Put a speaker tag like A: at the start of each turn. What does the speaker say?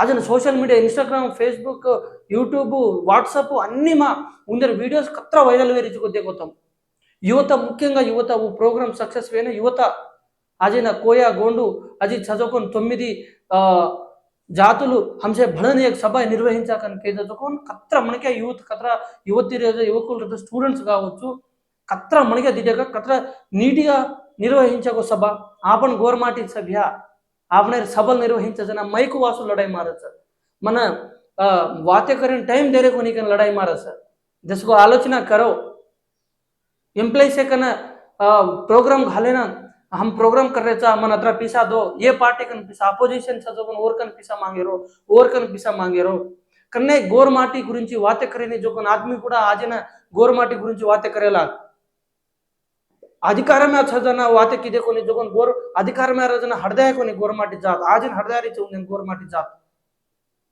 A: అతను social media Instagram Facebook YouTube WhatsApp అన్నీ మా ఉందరు వీడియోస్ కత్ర వైరల్ వేరే కొద్దిగా కొత్తాం. యువత ముఖ్యంగా యువత ప్రోగ్రామ్ సక్సెస్ అయిన యువత అజైన కోయా గోండు అజిత్ చదువుకొని తొమ్మిది జాతులు హంసే భడని సభ నిర్వహించాక చదువుకొని కత్ర మనకే యూత్ కత్ర యువతి యువకులు స్టూడెంట్స్ కావచ్చు కత్ర మనకే దిగాక కత్ర నీటిగా నిర్వహించకు సభ ఆపన్ గోర్మాటి సభ్య. सभ्या आपण सभल निर्वहिंचायचं मैक वाचून लढाई मारायचं मन अं, वाते करेन टाइम दे रे कोणी लढाई मारायचं जसं को आलोचना करो एम्प्लॉय से कन प्रोग्राम घाले ना हम प्रोग्राम करायचा मन अत्र पिसा दो ये पार्टी कन पिसा अपोजिशन जो कोण ओर कन पिसा मागे रो ओर कन पिसा मागे रो కన్నే గోరమాటి గురించి వాతే కరేని जो कोण आदमी కూడా ఆజిన గోరమాటి గురించి వాతే కరేలా अधिकार में अच्छा जना वाते की देखो जो कोण गोर अधिकार में जण हृदय कोणी गोरमाटी जात आजिन हृदयारीचे गोरमाटी जात